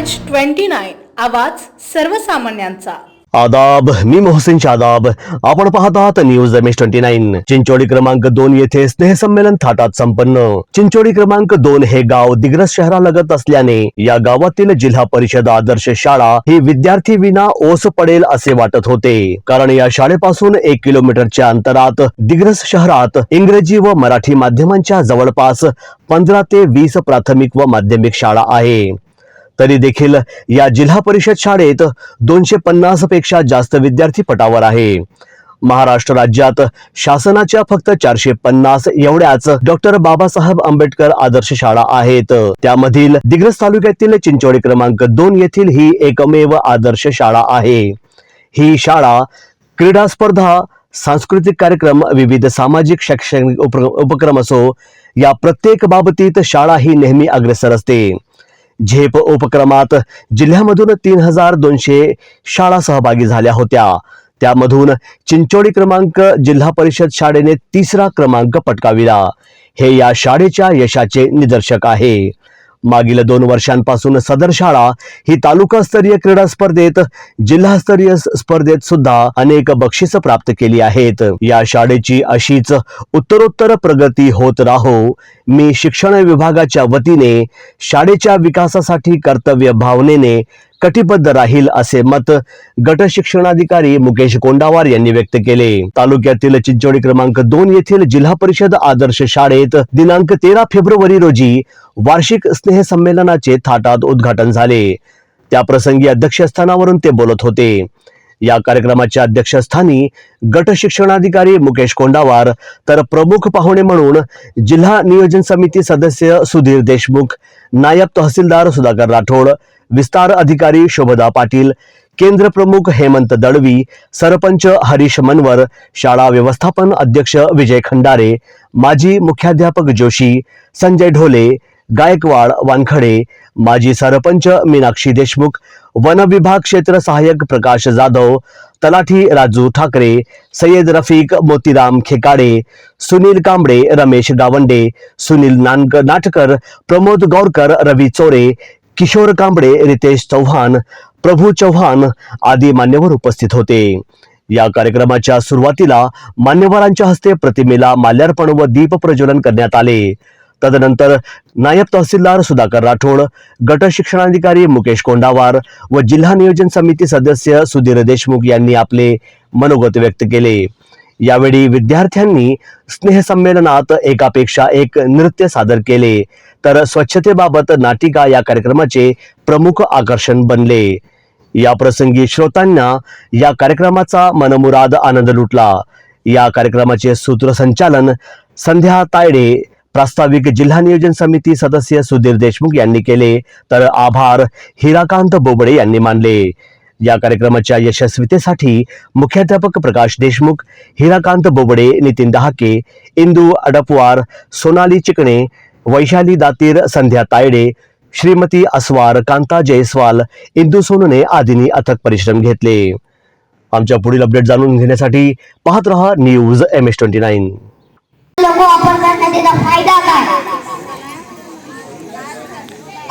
H twenty nine आवाज सर्वसामान्यांचा. आदाब मी मोहसिन शादाब आपण पाहत आहात news M S twenty nine Chinchodi क्रमांक दोन येथे स्नेहसंमेलन थाटात संपन्न. चिंचोडी क्रमांक दोन हे गाव दिग्रस शहरालगत असल्याने या गावातील जिल्हा परिषद आदर्श शाळा ही विद्यार्थी विना ओस पडेल असे वाटत होते. कारण या शाळेपासून एक किलोमीटरच्या अंतरात दिग्रस शहरात इंग्रजी व मराठी माध्यमांच्या जवळपास पंधरा ते वीस प्राथमिक व माध्यमिक शाळा आहे. तरी देखील या जिल्हा परिषद शाळेत दोनशे पन्नासपेक्षा जास्त विद्यार्थी पटावर आहे. महाराष्ट्र राज्यात शासनाच्या फक्त चारशे पन्नास एवढ्याच डॉक्टर बाबासाहेब आंबेडकर आदर्श शाळा आहेत. त्यामधील दिग्रस तालुक्यातील चिंचोडी क्रमांक दोन येथील ही एकमेव आदर्श शाळा आहे. ही शाळा क्रीडा स्पर्धा सांस्कृतिक कार्यक्रम विविध सामाजिक शैक्षणिक उप- उपक्रम असो या प्रत्येक बाबतीत शाळा ही नेहमी अग्रेसर असते. झेप उपक्रमात जिल्ह्यामधून तीन हजार दोनशे शाळा सहभागी झाल्या होत्या. त्यामधून चिंचोडी क्रमांक जिल्हा परिषद शाळेने तिसरा क्रमांक पटकाविला. हे या शाळेच्या यशाचे निदर्शक आहे. मागील दोन वर्षांपासून सदर शाळा ही तालुकास्तरीय क्रीडा स्पर्धेत जिल्हास्तरीय स्पर्धेत सुद्धा अनेक बक्षिस प्राप्त केली आहेत. या शाळेची अशीच उत्तरोत्तर प्रगती होत राहो मी शिक्षण विभागाच्या वतीने शाळेच्या विकासासाठी कर्तव्य भावनेने कटिबद्ध राहील असे मत गट शिक्षणाधिकारी मुकेश कोंडावार यांनी व्यक्त केले. तालुक्यातील चिंचोडी क्रमांक दोन येथील जिल्हा परिषद आदर्श शाळेत दिनांक तेरा फेब्रुवारी रोजी वार्षिक स्नेह संमेलनाचे थाटात उद्घाटन झाले. त्या प्रसंगी अध्यक्षस्थानावरून ते बोलत होते. या कार्यक्रमाच्या अध्यक्षस्थानी गट शिक्षणाधिकारी मुकेश कोंडावार तर प्रमुख पाहुणे म्हणून जिल्हा नियोजन समिती सदस्य सुधीर देशमुख नायब तहसीलदार सुधाकर राठोड विस्तार अधिकारी शोभदा पाटील केंद्र प्रमुख हेमंत दळवी सरपंच हरीश मनवर शाळा व्यवस्थापन अध्यक्ष विजय खंडारे माजी मुख्याध्यापक जोशी संजय ढोले गायकवाड वानखडे माजी सरपंच मीनाक्षी देशमुख वन विभाग क्षेत्र सहाय्यक प्रकाश जाधव तलाठी राजू ठाकरे सय्यद रफिक मोतीराम खेकाडे सुनील कांबळे रमेश गावंडे सुनील नानक नाटकर प्रमोद गौरकर रवी चोरे किशोर कांबळे रितेश चव्हाण प्रभू चव्हाण आदी मान्यवर उपस्थित होते. या कार्यक्रमाच्या सुरुवातीला मान्यवरांच्या हस्ते प्रतिमेला माल्यार्पण व दीप प्रज्वलन करण्यात आले. तदनंतर नायब तहसीलदार सुधाकर राठोड गट शिक्षणाधिकारी मुकेश कोंडावार व जिल्हा नियोजन समिती सदस्य सुधीर देशमुख यांनी आपले मनोगत व्यक्त केले. यावेळी विद्यार्थ्यांनी स्नेहसंमेलनात एकापेक्षा एक नृत्य सादर केले. तर स्वच्छतेबाबत नाटिका या कार्यक्रमाचे प्रमुख आकर्षण बनले. या प्रसंगी श्रोतांना या कार्यक्रमाचा मनमुराद आनंद लुटला. या कार्यक्रमाचे सूत्रसंचालन संध्या तायडे प्रास्ताविक जिल्हा नियोजन समिती सदस्य सुधीर देशमुख यांनी केले. तर आभार हिराकांत बोबडे यांनी मानले. या कार्यक्रमाच्या यशस्वीतेसाठी मुख्याध्यापक प्रकाश देशमुख हिराकांत बोबडे नितीन दहाके इंदू अडपवार सोनाली चिकणे वैशाली दातीर संध्या तायडे श्रीमती अस्वार कांता जयस्वाल इंदू सोनने आदींनी अथक परिश्रम घेतले. आमच्या पुढील अपडेट जाणून घेण्यासाठी पाहत रहा news M S twenty nine. फायदा काय?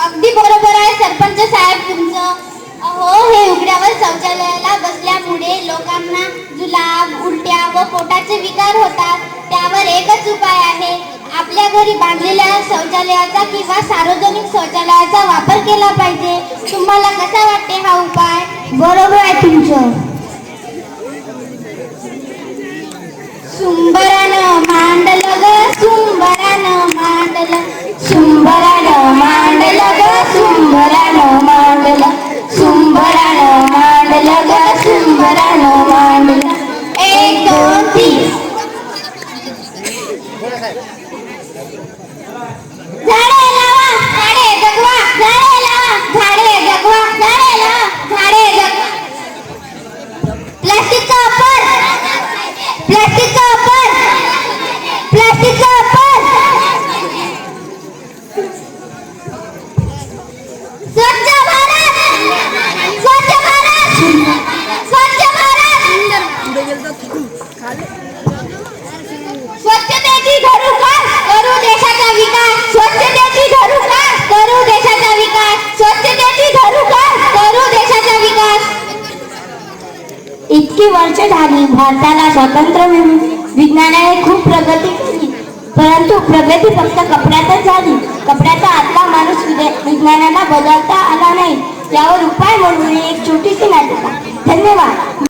अगदी बरोबर आहे सरपंच साहेब तुमचं अहो हे उघड्यावर शौचालयाला बसल्यामुळे लोकांना जुलाब उलट्या व पोटाचे विकार होतात. त्यावर एकच उपाय आहे. आपल्या घरी बांधलेल्या शौचालयाचा किंवा सार्वजनिक शौचालयाचा वापर केला पाहिजे. तुम्हाला कसा वाटते हा उपाय? बरोबर आहे तुमचं. सुंबरानं सुंबरानं भारताला स्वातंत्र्य मिळून विज्ञानाने खूप प्रगती केली. परंतु प्रगती फक्त कपड्यातच झाली. कपड्याचा आतला माणूस विद्या- विज्ञानाला बदलता आला नाही. यावर उपाय म्हणून एक छोटीशी नाटिका. धन्यवाद.